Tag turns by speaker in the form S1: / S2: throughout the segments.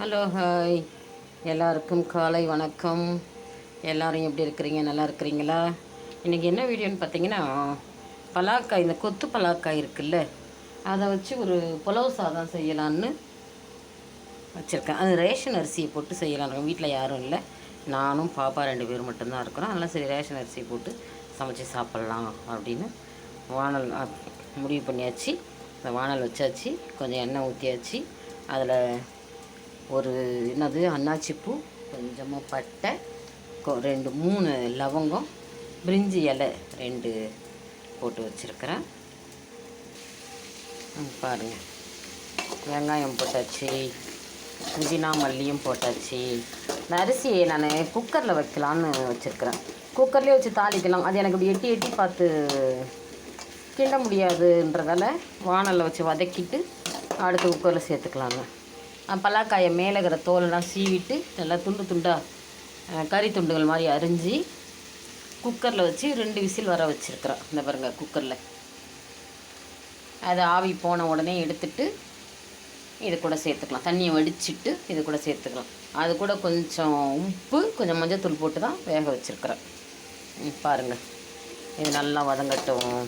S1: Hello hi. எல்லாருக்கும் காலை வணக்கம். எல்லோரும் எப்படி இருக்கிறீங்க? நல்லா இருக்கிறீங்களா? இன்றைக்கி என்ன வீடியோன்னு பார்த்தீங்கன்னா பலாக்காய் இந்த கொத்து பலாக்காய் இருக்குல்ல அதை வச்சு ஒரு புலவு சாதம் செய்யலான்னு வச்சுருக்கேன். அது ரேஷன் அரிசியை போட்டு செய்யலாம். வீட்டில் யாரும் இல்லை. நானும் பாப்பா ரெண்டு பேர் மட்டும்தான் இருக்கிறோம். அதெல்லாம் சரி ரேஷன் அரிசியை போட்டு சமைச்சு சாப்பிட்லாம் அப்படின்னு வானல் முடிவு பண்ணியாச்சு. இந்த வானல் வச்சாச்சு. கொஞ்சம் எண்ணெய் ஊற்றியாச்சு அதில் ஒரு என்னது அன்னாச்சிப்பூ கொஞ்சமாக பட்டை கொ- ரெண்டு மூணு லவங்கம் பிரிஞ்சி இலை ரெண்டு போட்டு வச்சுருக்கிறேன். பாருங்கள் வெங்காயம் போட்டாச்சு புதினா மல்லியும் போட்டாச்சு. இந்த அரிசியை நான் குக்கரில் வைக்கலான்னு வச்சுருக்கிறேன். குக்கர்லேயே வச்சு தாளிக்கலாம். அது எனக்கு இப்படி எட்டி எட்டி பார்த்து கிண்ட முடியாதுன்றதால வானலில் வச்சு வதக்கிட்டு அடுத்து குக்கரில் சேர்த்துக்கலாங்க. பலாக்காயை மேலே இருக்கிற தோலெல்லாம் சீவிட்டு நல்லா துண்டு துண்டாக கறி துண்டுகள் மாதிரி அரிஞ்சு குக்கரில் வச்சு ரெண்டு விசில் வர வச்சுருக்குறோம். இந்த பாருங்கள் குக்கரில். அது ஆவி போன உடனே எடுத்துட்டு இது கூட சேர்த்துக்கலாம். தண்ணியை வடிச்சிட்டு இது கூட சேர்த்துக்கலாம். அது கூட கொஞ்சம் உப்பு கொஞ்சம் மஞ்சத்தூள் போட்டு தான் வேக வச்சுருக்குறேன் பாருங்கள் இது நல்லா வதங்கட்டும்.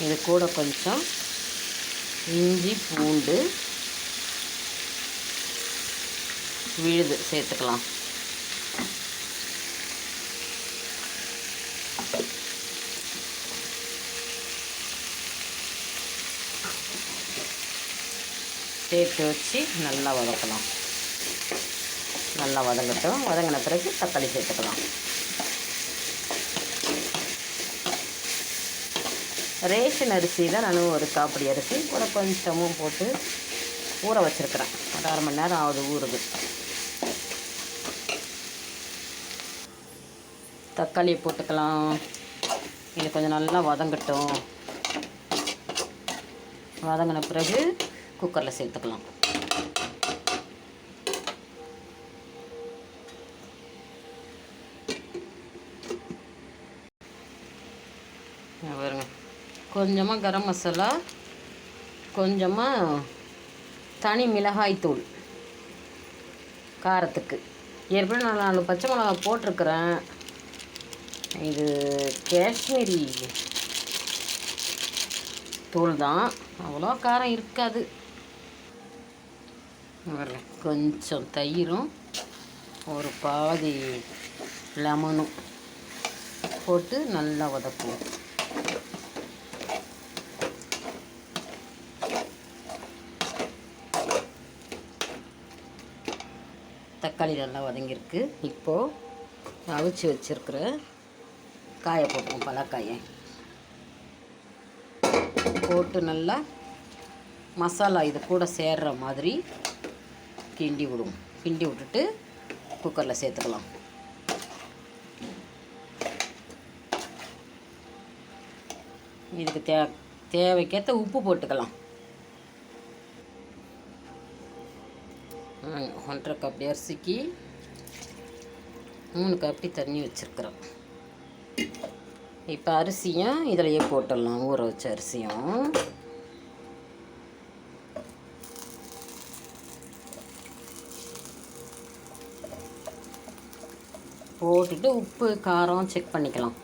S1: இது கூட கொஞ்சம் இஞ்சி பூண்டு விழுது சேர்த்துக்கலாம். சேர்த்து வச்சு நல்லா வதக்கலாம். நல்லா வதங்கட்டும். வதங்கின பிறகு தக்காளி சேர்த்துக்கலாம். ரேஷன் அரிசி தான் நான் ஒரு காப்படி அரிசி கூட கொஞ்சமும் போட்டு ஊற வச்சுருக்கிறேன். ஒரு அரை மணி நேரம் ஆகுது ஊறுது. தக்காளியை போட்டுக்கலாம். இது கொஞ்சம் நல்லா வதங்கட்டும். வதங்கின பிறகு குக்கரில் சேர்த்துக்கலாம். கொஞ்சமாக கரம் மசாலா கொஞ்சமாக தனி மிளகாய்த்தூள் காரத்துக்கு. ஏற்கனவே நான் நாலு பச்சை மிளகா போட்டிருக்கிறேன். இது காஷ்மீரி தூள் தான் அவ்வளோ காரம் இருக்காது. கொஞ்சம் தயிரும் ஒரு பாதி லெமனும் போட்டு நல்லா வதக்குவோம். தக்காளி நல்லா வதங்கியிருக்கு இப்போது அவிச்சு வச்சுருக்கிற காயை போட்டுவோம் பலாக்காயை. போட்டு நல்லா மசாலா இது கூட சேர்ற மாதிரி கிண்டி விடுவோம் கிண்டி விட்டுட்டு குக்கரில் சேர்த்துக்கலாம். இதுக்கு தே தேவைக்கேற்ற உப்பு போட்டுக்கலாம். ஒன்றரை கப் அரிசிக்கு மூணு கப்பி தண்ணி வச்சுருக்குறோம். இப்போ அரிசியும் இதிலையே போட்டுடலாம் ஊற வச்ச அரிசியும். போட்டுட்டு உப்பு காரம் செக் பண்ணிக்கலாம்.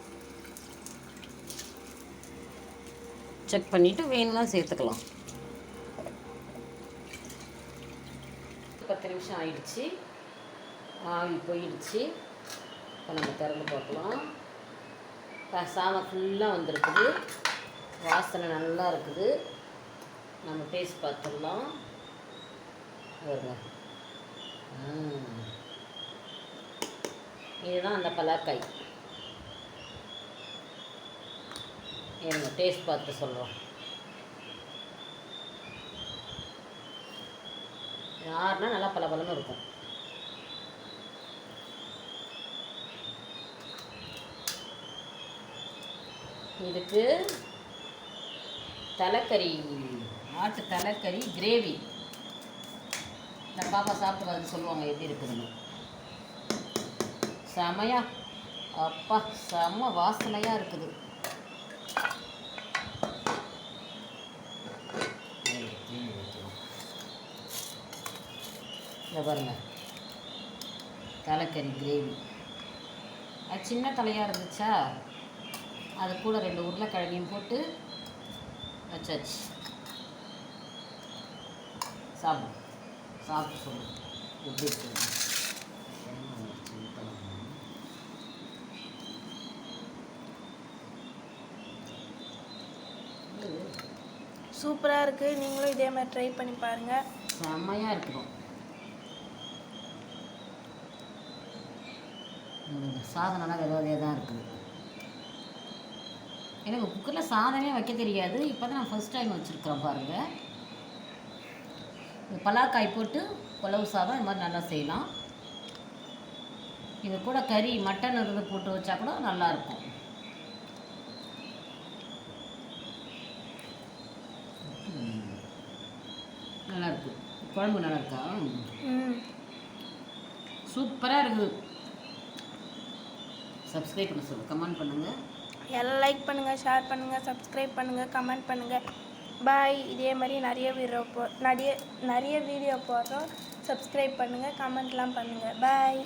S1: செக் பண்ணிவிட்டு வேணும்னா சேர்த்துக்கலாம். நிமிஷம் ஆயிடுச்சு. ஆவி போயிடுச்சு. இப்போ நம்ம திறந்து பார்க்கலாம். இப்போ ஃபுல்லாக வந்திருக்குது. வாசனை நல்லா இருக்குது. நம்ம டேஸ்ட் பார்த்துடலாம். பாருங்க. இதுதான் அந்த பலாக்காய். இருங்க டேஸ்ட் பார்த்து சொல்கிறோம் யாருன்னா நல்லா பல இருக்கும். இதுக்கு தலைக்கறி ஆட்டு தலைக்கறி கிரேவி இந்த பாப்பா சாப்பிட்டு பார்த்து சொல்லுவாங்க எப்படி இருக்குதுன்னு. செமையா. அப்பா செம்ம வாசனையாக இருக்குது. இதை பாருங்க. தலைக்கறி கிரேவி அது சின்ன தலையாக இருந்துச்சா? அது கூட ரெண்டு உருளைக்கிழங்கையும் போட்டு வச்சாச்சு. சாப்பிடு. சாப்பிட்டு சொல்லு. எப்படி இருக்கு
S2: சூப்பராக இருக்குது நீங்களும் இதே மாதிரி ட்ரை பண்ணி பாருங்கள்
S1: செம்மையாக இருக்கணும் சாதனம்லாம் வெறுவாதே தான் இருக்குது எனக்கு குக்கரில் சாதமே வைக்க தெரியாது. இப்போ தான் நான் ஃபஸ்ட் டைம் வச்சுருக்கிறேன் பாருங்கள் இந்த பலாக்காய் போட்டு புலவு சாதம் இது மாதிரி நல்லா செய்யலாம். இது கூட கறி மட்டன் இருந்து போட்டு வச்சா கூட நல்லாயிருக்கும் நல்லா இருக்கு. குழம்பு நல்லா இருக்கா?
S2: ம்.
S1: சூப்பராக இருக்குது. சப்ஸ்கிரைப் பண்ண சொல்லு. கமெண்ட் பண்ணுங்கள்
S2: எல்லாம் லைக் பண்ணுங்கள் ஷேர் பண்ணுங்கள் சப்ஸ்கிரைப் பண்ணுங்கள் கமெண்ட் பண்ணுங்கள் பாய் இதே மாதிரி நிறைய வீடியோ போ நிறைய நிறைய வீடியோ போடுறோம். சப்ஸ்கிரைப் பண்ணுங்கள் கமெண்ட்லாம் பண்ணுங்கள் பாய்